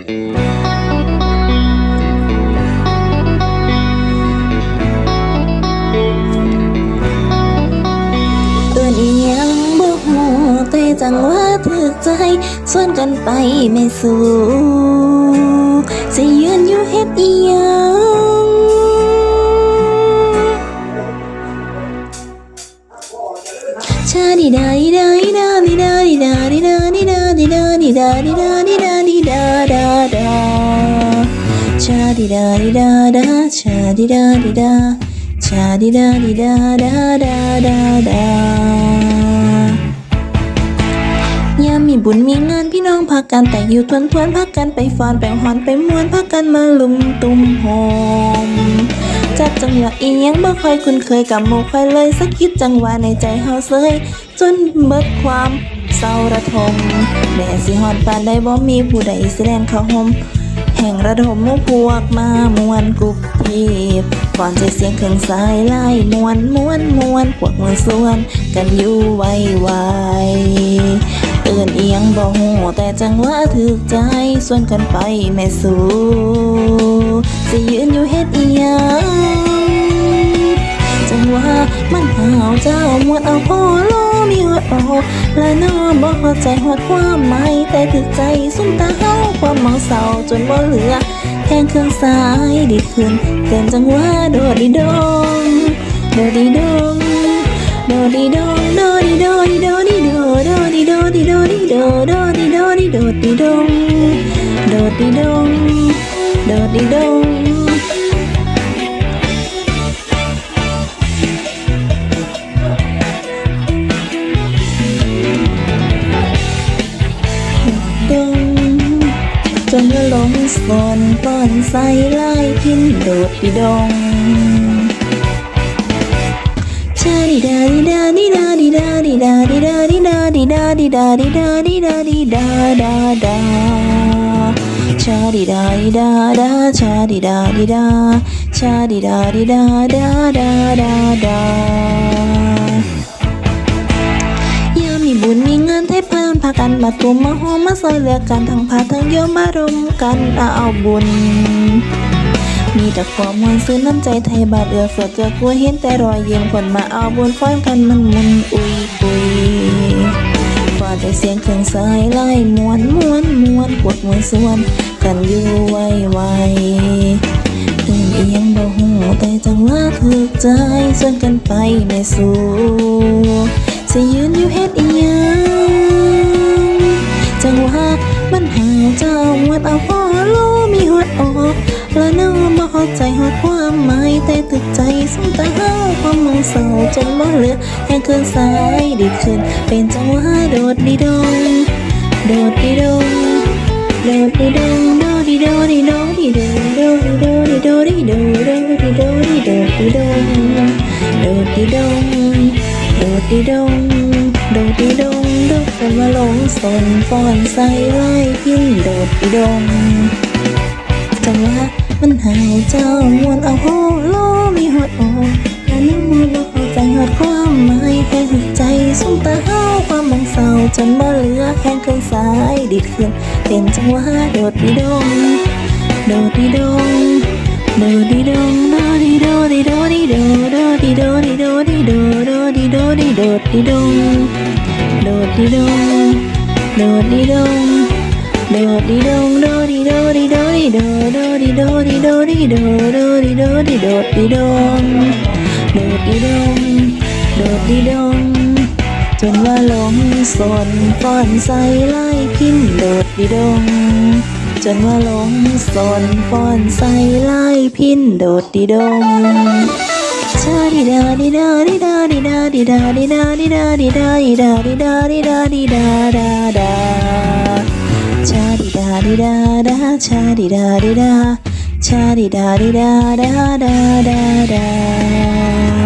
ตัวนี้ยังบ่หูแต่จังว่าถึกใจ ส่วนกันไปไม่สู้สิยืนอยู่เฮ็ดอีหยัง ดาดิดาดิดาดิดาดิดาดาดาดาชาดิดาดิดาดาชาดิดาดิดาชาดิดาดิดาดาดาดาดายามมีบุญมีงานพี่น้องพักกันแต่งอยู่ทวนทวนๆพักกันไปฟอนไปหอนไปมวนพักกันมาลุมตุมโฮมจับจังหวะอียังบ่ค่อยคุ้นเคยกับหมู่ค่อยเลยสักคิดจังหวะในใจเฮาเซยจนเบิดความ เศร้าระทม แม่สิฮอดปานใดบ่มีผู้ใดสิแล่นเข้าหมแห่งระดมมู่พวกมามวนกุบทีบก่อนจะเสียงเครื่องสายไล่มวนมวนมวนพวกมือส่วนกันอยู่ไวไวเอื่นเอียงบ่หูแต่จังว่าถึกใจส่วนกันไปแม่สู้สิยืนอยู่เฮ็ดเอียงจังว่ามันหาวเจ้ามวนเอาพ่อ โลมีหดออกและน้อบ่เข้าใจหดความหมายแต่ถึกใจสุมตาเฮาความเมาเศร้าจนบ่เหลือแทงเครื่องสายดีขึ้นเต้นจังว่าโดดดีดงโดดดีดงโดดดีดงโดดดีโดดีโดดีโดโดดีโดดีโดดีโดโดดีโดดีโดดีดงโดดดีดงโดดดีดง ป้อนใส่ไล่พินโดดดิดงชาดิดาดิดาดิดาดิดาดิดาดิดาดิดาดิดาดิดาดิดาดิดาดิดาดาดาชาดิดาดิดาดาชาดิดาดิดาชาดิดาดิดาดาดาดาดายามมีบุญมีงานเทพ กันมาตุมมาหอมมาซอยเหลือกันทั้งพาทั้งโยมมารวมกันเอาบุญ มีแต่ความมวลซื้อน้ำใจไทยบาทเอือเฟือเกือกูเห็นแต่รอยยิ้มคนมาเอาบุญฟ้อนกันมันมุนอุยปุยกว่าจะเสียงเครื่องสายไล่มวนมวนมวนกดมวนส่วน กันอยู่ไวไวตื่นเอียงบ่หูแต่จังว่าถึกใจส่วนกันไปไม่สู้สิยืนอยู่เฮ็ดอียง และน้องบ่เข้าใจหดความหมายแต่ตึกใจสงตาเฮาความมองเศร้าจนบ่เหลือแค่คืนสายดีขึ้น เป็นจังหว่าโดดดีดงโดดดีดงโดดดีดงโดดดีโดดีโดดีโดโดดีโดดีโดดีโดโดดีโดดีโดดีโดโดดีดงโดดดีดงโดดดีดงโดดกันมาหลงสนฟอนใส่ไล่พินโดดดีดง จังว่ามันหายเจ้ามวนเอาโหโลมีหดออและน้ำมือบ่เข้าใจหดความหมายแค่หัวใจสงตาเฮาความมองเศร้าจนบ่เหลือแค่เครื่องสายดีดขึ้นเต้นจังว่าโดดดีดงโดดดีดงโดดีดงโดดีโดดีโดดีโดโดดีโดดีโดดีโดโดดีโดดีโดดีดงโดดีดงโดดีดงโดดีดงโดดีโดดีโด โดโดดีโดดีโดดีโดโดดีโดดีโดดีดงโดดีดงโดดีดงจนว่าหลงสนฟ้อนใส่ไล่พินโดดดีดง จนว่าหลงสนฟ้อนใส่ไล่พินโดดดีดงชาดิดาดิดาดิดาดิดาดิดาดิดาดิดาดิดาดิดาดิดาดิดาดิดาดาดา 차리라리라라 차리라리라 차리라리라라라라.